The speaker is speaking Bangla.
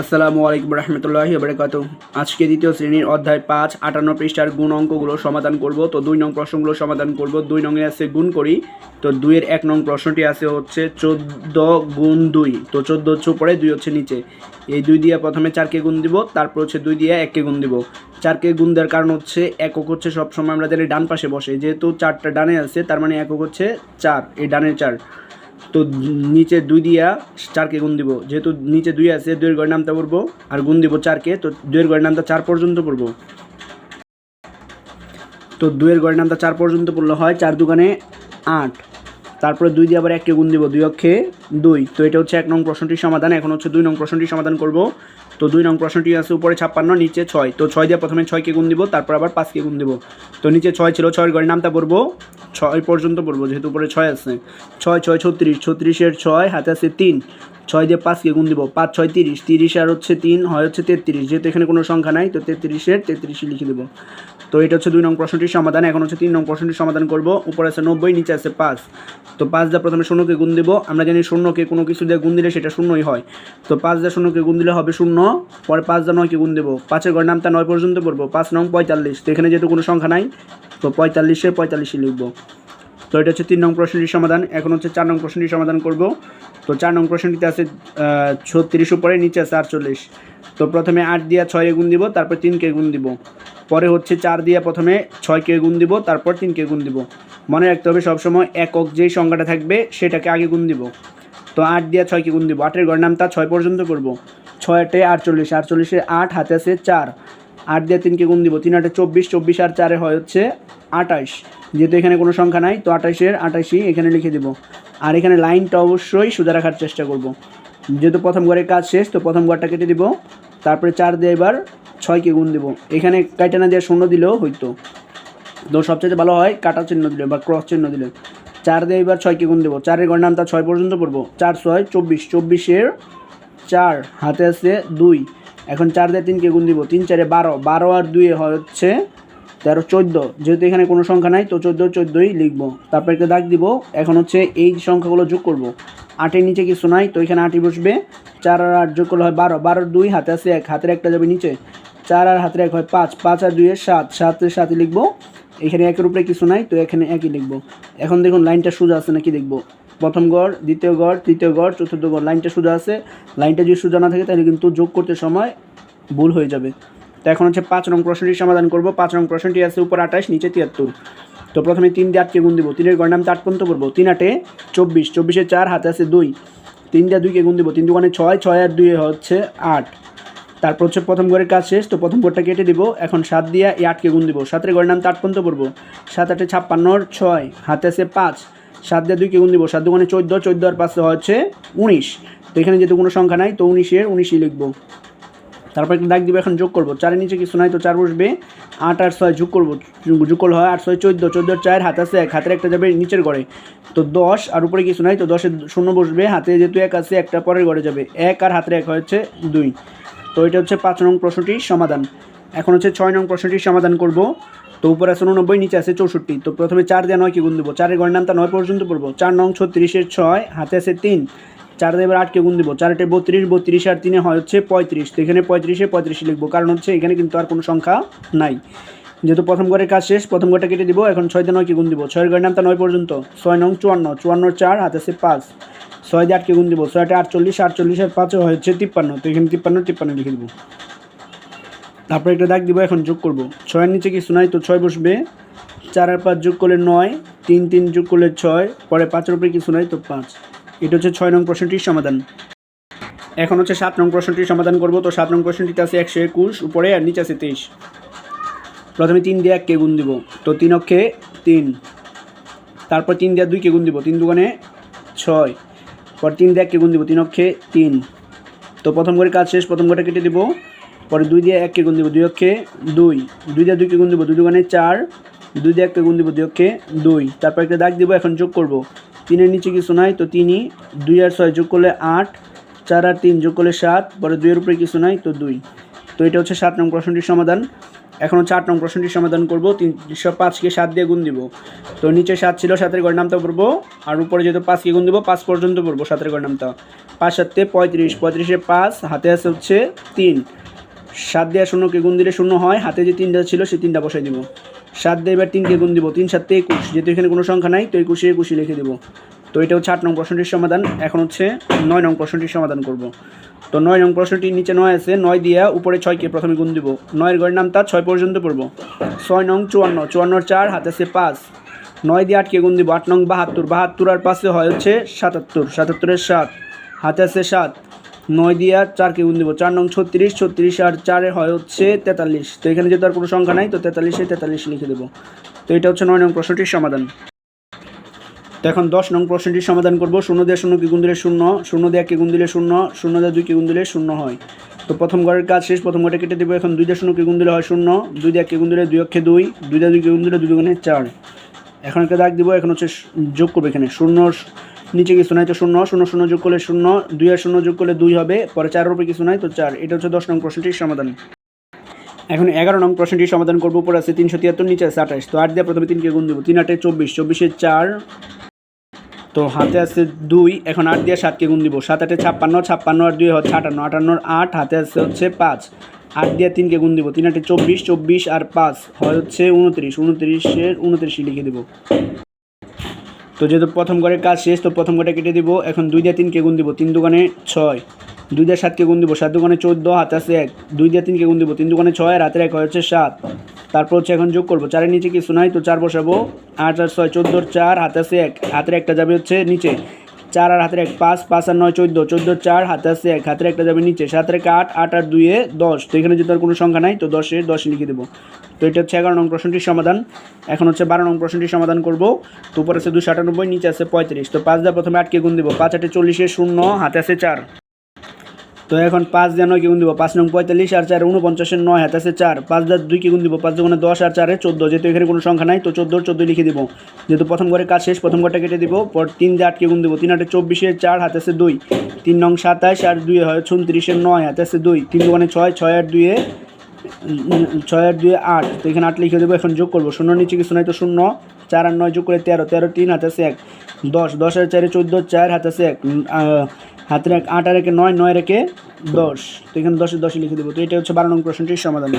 আসসালামু আলাইকুম রহমতুল্লাহি বারকাত আজকে দ্বিতীয় শ্রেণির অধ্যায় পাঁচ, আটান্ন পৃষ্ঠার গুণ অঙ্কগুলো সমাধান করব। তো দুই নং প্রশ্নগুলো সমাধান করব। দুই নংয়ে আছে গুণ করি। তো দুইয়ের এক নং প্রশ্নটি আছে হচ্ছে চোদ্দ গুণ দুই। তো চোদ্দ হচ্ছে উপরে, দুই হচ্ছে নিচে। এই দুই দিয়ে প্রথমে চারকে গুণ দিব, তারপর হচ্ছে দুই দিয়ে এককে গুণ দিব। চারকে গুণ দেওয়ার কারণ হচ্ছে একক হচ্ছে সবসময় আমরা জানি ডান পাশে বসে। যেহেতু চারটা ডানে আছে, তার মানে একক হচ্ছে চার, এই ডানের চার। তো নিচে দুই দিয়া চারকে গুণ দিব। যেহেতু নিচে দুই আছে, দুইয়ের গড়ের নামতে পড়ব, আর গুণ দিব চারকে, তো দুইয়ের গড়ের নামটা চার পর্যন্ত পড়ব। তো দুইয়ের গড়ের নামটা চার পর্যন্ত পড়লে হয় চার দোকানে আট। তারপরে দুই দিয়ে আবার একটি গুণ দিব দুই অক্ষে দুই। তো এটা হচ্ছে এক নং প্রশ্নটির সমাধান, এখন হচ্ছে দুই নং প্রশ্নটির সমাধান করব। তো দুই নং প্রশ্নটি আছে উপরে ছাপ্পান্ন, নিচে ছয়। তো ছয় দিয়ে প্রথমে ছয়কে গুণ দিব, তারপর আবার পাঁচকে গুণ দিব। তো নিচে ছয় ছিল, ছয়ের গড়ের নামটা পড়ব। ছয় পর্যন্ত পড়ব, যেহেতু উপরে ছয় আছে। ছয় ছয়, ছত্রিশ, ছত্রিশের ছয়, হাতে আছে তিন। ছয় দিয়ে পাঁচকে গুণ দিব, পাঁচ, ছয়, তিরিশ। তিরিশ আর হচ্ছে তিন, হয় হচ্ছে তেত্রিশ। যেহেতু এখানে কোনো সংখ্যা নাই, তো তেত্রিশের তেত্রিশে লিখে দেবো। তো এটা হচ্ছে দুই নং প্রশ্নটির সমাধান। এখন হচ্ছে তিন নং প্রশ্নটির সমাধান করব। উপরে আছে নব্বই, নিচে আছে পাঁচ। তো পাঁচ দিয়ে প্রথমে শূন্যকে গুণ দেবো। আমরা জানি শূন্যকে কোনো কিছু দিয়ে গুণ দিলে সেটা শূন্যই হয়। তো পাঁচ দিয়ে শূন্যকে গুণ দিলে হবে শূন্য। পরে পাঁচ দিয়ে নয়কে গুণ দেবো। পাঁচের ঘর নামটা নয় পর্যন্ত পড়ব। পাঁচ নং পঁয়তাল্লিশ। তো এখানে যেহেতু কোনো সংখ্যা নাই, তো পঁয়তাল্লিশে পঁয়তাল্লিশে লিখব। তো এটা হচ্ছে তিন নং প্রশ্নটির সমাধান। এখন হচ্ছে চার নং প্রশ্নটির সমাধান করব। তো চার নং প্রশ্নটিতে আছে ছত্রিশ উপরে, নিচে আছে আটচল্লিশ। তো প্রথমে আট দিয়ে ছয় গুণ দিব, তারপর তিনকে গুণ দিব। পরে হচ্ছে চার দিয়ে প্রথমে ছয়কে গুণ দিব, তারপর তিনকে গুণ দিব। মনে রাখতে হবে সবসময় একক যেই সংখ্যাটা থাকবে, সেটাকে আগে গুণ দিব। তো আট দিয়ে ছয়কে গুণ দিব। আটের গড় নামটা ছয় পর্যন্ত করব। ছয় আটে আটচল্লিশ, আটচল্লিশে আট, হাতে আছে চার। আট দিয়ে তিনকে গুণ দিব। তিন আটে চব্বিশ চব্বিশ আর চারে হয় হচ্ছে আটাইশ। যেহেতু এখানে কোনো সংখ্যা নাই, তো আটাইশের আটাইশই এখানে লিখে দিব। আর এখানে লাইনটা অবশ্যই সোজা রাখার চেষ্টা করব। যেহেতু প্রথম ঘরের কাজ শেষ, তো প্রথম ঘরটা কেটে দিব। তারপরে চার দিয়ে এবার ছয়কে গুণ দিব। এখানে কাইটা না দিয়ে শূন্য দিলেও হইতো। তো সবচেয়ে ভালো হয় কাটা চিহ্ন দিলে বা ক্রস চিহ্ন দিলে। চার দিয়ে এবার ছয়কে গুণ দেবো। চারের ঘর নামটা ছয় পর্যন্ত পড়ব। চার, ছয়, চব্বিশ। চব্বিশের চার, হাতে আছে দুই। এখন চার দিয়ে তিনকে গুণ দিব। তিন, চারে বারো। বারো আর দুয়ে হচ্ছে তেরো, চোদ্দ। যেহেতু এখানে কোনো সংখ্যা নাই, তো চোদ্দ, চোদ্দোই লিখব। তারপর একটা দাগ দিব। এখন হচ্ছে এই সংখ্যাগুলো যোগ করব। আটের নিচে কিছু নাই, তো এখানে আটই বসবে। চার আর আট যোগ করলে হয় বারো। বারোর দুই, হাতে আছে এক। হাতের একটা যাবে নিচে। চার আর হাতের এক হয় পাঁচ। পাঁচ আর দুইয়ের সাত। সাতের সাথে লিখব। এখানে একের উপরে কিছু নাই, তো এখানে একই লিখব। এখন দেখুন লাইনটা সোজা আছে নাকি দেখব। প্রথম গড়, দ্বিতীয় গড়, তৃতীয় গড়, চতুর্থ গড়, লাইনটা সোজা আছে। লাইনটা যদি সোজা না থাকে, তাহলে কিন্তু যোগ করতে সময় ভুল হয়ে যাবে। তো এখন হচ্ছে পাঁচ নং প্রশ্নটির সমাধান করব। পাঁচ নং প্রশ্নটি আছে উপর আঠাশ, নিচে তিয়াত্তর। তো প্রথমে তিন দিয়ে আটকে গুণ দিব। তিনের গড় নাম আট পর্যন্ত করব। তিন আটে চব্বিশ, চব্বিশে চার, হাতে আছে দুই। তিন দিয়ে দুইকে গুণ দিব। তিন দোকানে ছয় ছয় আর দুই হচ্ছে আট। তারপর হচ্ছে প্রথম ঘরের কাজ শেষ। তো প্রথম ঘরটা কেটে দিব। এখন সাত দিয়ে এই আটকে গুণ দিব। সাতের ঘরের নাম আট পর্যন্ত পড়ব সাত আটে ছাপ্পান্নর ছয়, হাতে আছে পাঁচ। সাত দিয়ে দুইকে গুণ দিব, সাত দোকানে চোদ্দ চোদ্দ আর পাঁচশো হচ্ছে উনিশ। তো এখানে যেহেতু কোনো সংখ্যা নাই, তো উনিশের, উনিশই লিখব। তারপর একটা দাগ দিব, এখন যোগ করব। চারের নিচে কিছু নাই, তো চার বসবে। আট আর ছয় যোগ করব, যোগ করলে হয় আট, ছয়, চোদ্দ। চোদ্দোর চার, হাত আছে এক, হাতের একটা যাবে নিচের ঘরে তো দশ আর উপরে কিছু নাই, তো দশের শূন্য বসবে, হাতে যেহেতু এক আছে, একটা পরের ঘরে যাবে। এক আর হাতের এক হচ্ছে দুই। তো এটা হচ্ছে পাঁচ নং প্রশ্নটির সমাধান। এখন হচ্ছে ছয় নং প্রশ্নটির সমাধান করব। তো উপরে আছে উননব্বই, নিচে আছে চৌষট্টি। তো প্রথমে চার দিয়ে নয়কে গুণ দেবো। চারের ঘরের নামটা নয় পর্যন্ত পড়ব। চার নং ছত্রিশের ছয়, হাতে আছে তিন। চার দিয়ে এবার আটকে গুণ দেবো। চারটে বত্রিশ বত্রিশ আর তিনে হয় হচ্ছে পঁয়ত্রিশ। তো এখানে পঁয়ত্রিশে পঁয়ত্রিশ লিখব। কারণ হচ্ছে এখানে কিন্তু আর কোনো সংখ্যা নাই। যেহেতু প্রথম ঘরের কাজ শেষ, প্রথম ঘরটা কেটে দিব। এখন ছয় দিয়ে নয়কে গুণ দিব। ছয়ের ঘরের নামটা নয় পর্যন্ত। ছয় নং চুয়ান্ন চুয়ান্ন চার, হাতে আছে পাঁচ। ছয় দিয়ে আটকে গুণ দিব, ছয়টা আটচল্লিশ আটচল্লিশ আর পাঁচও হচ্ছে তিপ্পান্ন, তো এখানে তিপ্পান্ন তিপ্পান্ন লিখে দেবো। তারপরে একটা দাগ দিব, এখন যোগ করব। ছয়ের নিচে কিছু নাই, তো ছয় বসবে। চার আর পাঁচ যোগ করলে নয়, তিন তিন যোগ করলে ছয়, পরে পাঁচের উপরে কিছু নাই, তো পাঁচ। এটা হচ্ছে ছয় নং প্রশ্নটির সমাধান। এখন হচ্ছে সাত নং প্রশ্নটির সমাধান করব, তো সাত নং প্রশ্নটিতে আছে একশো একুশ, উপরে আর নিচে আছে তেইশ। প্রথমে তিন দিয়ে এককে গুণ দিব, তো তিন অক্ষে তিন। তারপর তিন দিয়ে দুইকে গুণ দিব, তিন দুগুণে ছয়। পর তিন দিয়ে এককে গুণ দিব তিন অক্ষে তিন। তো প্রথম করে কাজ শেষ, প্রথম ঘরটা কেটে দিব। পরে দুই দিয়ে এককে গুণ দিব দুই অক্ষে দুই। দুই দিয়ে দুইকে গুণ দিব দুই দুগুণে চার। দুই দিয়ে এককে গুণ দিব দুই অক্ষে দুই। তারপর একটা দাগ দিব, এখন যোগ করব। তিনের নিচে কিছু নাই, তো তিনই। দুই আর ছয় যোগ করলে আট। চার আর তিন যোগ করলে সাত। পরে দুইয়ের উপরে কিছু নাই, তো দুই। তো এটা হচ্ছে সাত নং প্রশ্নটির সমাধান। এখন চার নং প্রশ্নটির সমাধান করব। তিনশো পাঁচকে সাত দিয়ে গুণ দিব। তো নিচে সাত ছিল, সাতের গড় নামটা পড়ব। আর উপরে যেহেতু পাঁচকে গুণ দিব, পাঁচ পর্যন্ত পড়ব সাতের গড় নামটা পাঁচ সাতে পঁয়ত্রিশ, পঁয়ত্রিশে পাঁচ, হাতে আছে হচ্ছে তিন। সাত দেওয়া শূন্যকে গুণ দিলে শূন্য হয়, হাতে যে তিনটা ছিল সেই তিনটা বসাই দিব। সাত দিয়ে এবার তিনকে গুণ দিব, তিন সাতে একুশ। যেহেতু এখানে কোনো সংখ্যা নাই, তো একুশে একুশে লিখে দিব। তো এটা হচ্ছে আট নং প্রশ্নটির সমাধান। এখন হচ্ছে নয় নং প্রশ্নটির সমাধান করব। তো নয় নং প্রশ্নটির নিচে নয় আছে, নয় দিয়া উপরে ছয়কে প্রথমে গুণ দিব। নয়ের গড়ের নাম তার ছয় পর্যন্ত পড়ব। ছয় নং চুয়ান্ন চুয়ান্নর চার, হাতে আছে পাঁচ। নয় দিয়ে আটকে গুণ দিব, আট নং বাহাত্তর বাহাত্তর আর পাশে হয় হচ্ছে সাতাত্তর সাতাত্তরের সাত, হাতে আছে সাত। নয় দিয়ে চারকে গুণ দিব, চার নং ছত্রিশ ছত্রিশ আর চারে হয় হচ্ছে তেতাল্লিশ। তো এখানে যেহেতু আর কোনো সংখ্যা নাই, তো তেতাল্লিশে তেতাল্লিশ লিখে দেবো। তো এটা হচ্ছে নয় নং প্রশ্নটির সমাধান। তো এখন দশ নং প্রশ্নটির সমাধান করব। শূন্য দিয়ে শূন্য কি গুণ দিলে শূন্য শূন্য দিয়ে একে গুণ দিলে শূন্য শূন্য দিয়ে দুই কি গুণ দিলে শূন্য হয়। তো প্রথম ঘরের কাজ শেষ, প্রথম ঘরটা কেটে দেবো। এখন দুই দিয়ে শূন্য কি গুণ দিলে হয় শূন্য, দুই দিয়ে একে গুণ দিলে দুই অক্ষে দুই দুই দিয়ে দুই কি গুণ দিলে দুই গুণে চার। এখন একটা দাগ দিব, এখন হচ্ছে যোগ করবে এখানে। শূন্য নিচে কিছু নাই তো শূন্য শূন্য শূন্য যোগ করলে শূন্য, দুই আর শূন্য যোগ করলে দুই হবে, পরে চার উপরে কিছু নাই তো চার। এটা হচ্ছে দশ নং প্রশ্নটির সমাধান। এখন এগারো নং প্রশ্নটির সমাধান করব। উপরে আছে তিনশো তিয়াত্তর, নিচে আছে আঠাশ। তো আট দিয়ে প্রথমে তিনকে গুণ দেবো। তিন আটে চব্বিশ, চব্বিশে চার তো হাতে আছে দুই, এখন আট দিয়ে সাতকে গুণ দিব। সাত আটে ছাপ্পান্ন ছাপ্পান্ন আর দুই হচ্ছে আটান্ন। আটান্নর আট, হাতে আছে হচ্ছে পাঁচ। আট দিয়ে তিনকে গুণ দিব। তিন আটে চব্বিশ চব্বিশ আর পাঁচ হয় হচ্ছে উনত্রিশ। উনত্রিশের উনত্রিশে লিখে দিব। তো যেহেতু প্রথম ঘরের কাজ শেষ, তো প্রথম ঘরে কেটে দিব। এখন দুই দিয়ে তিনকে গুণ দিব। তিন দোকানে ছয়। দুই দিয়ে সাতকে গুণ দিব, সাত দোকানে চোদ্দ, হাত আছে এক। দুই দিয়ে তিনকে গুণ দিব, তিন দোকানে ছয়, আর হাতের এক হচ্ছে সাত। তারপর হচ্ছে এখন যোগ করব। চারের নিচে কিছু নাই, তো চার বসাবো। আট আর ছয়, চোদ্দোর চার, হাতে আছে এক। হাতের একটা যাবে হচ্ছে নিচে। চার আর হাতের এক, পাঁচ পাঁচ আর নয়, চোদ্দ। চোদ্দোর চার, হাতে আছে এক। হাতের একটা যাবে নিচে। সাতের এক, আট আট আর দুইয়ে দশ। তো এখানে যেহেতু আর কোনো সংখ্যা নাই, তো দশে দশ লিখে দেবো। তো এটা হচ্ছে এগারো নং প্রশ্নটির সমাধান। এখন হচ্ছে বারো নং প্রশ্নটির সমাধান করব। তো উপরে আছে দুশো আটানব্বই, নিচে আছে পঁয়ত্রিশ। তো পাঁচ দিয়ে প্রথমে আটকে গুণ দিব। পাঁচ আটে চল্লিশে শূন্য, হাতে আছে চার। তো এখন পাঁচ দিয়ে নয় কি গুণ দিব? পাঁচ নং পঁয়তাল্লিশ আর চার উনপঞ্চাশের নয় হাতে আছে চার। পাঁচ দিয়ে দুই কি গুণ দিব? পাঁচ দোকানে দশ আর চারে চোদ্দ। যেহেতু এখানে কোনো সংখ্যা নাই, তো চোদ্দোর চোদ্দ লিখে দিব। যেহেতু প্রথম ঘরে কাজ শেষ, প্রথম ঘরটা কেটে দিব। পর তিন দিয়ে আটকে গুণ দিব? তিন আটে চব্বিশে চার, হাতে আছে দুই। তিন নং সাতাশ আর দুই হয় উনত্রিশের নয়, হাতে আছে দুই। তিন দোকানে ছয় ছয় আর দুইয়ে ছয় আর দুই আট। তো এখানে আট লিখে দেবো, এখন যোগ করব। শূন্য নিচে কিছু নাই তো শূন্য। চার আর নয় যোগ করে তেরো তেরো তিন হাতে আছে এক। দশ দশ আর চারে চোদ্দ, চার হাতে আছে এক। হাতে আট আর একে নয় নয় রেখে দশ। তো এখানে দশে দশে লিখে দেবো। তো এটা হচ্ছে বারো নং প্রশ্নটির সমাধান।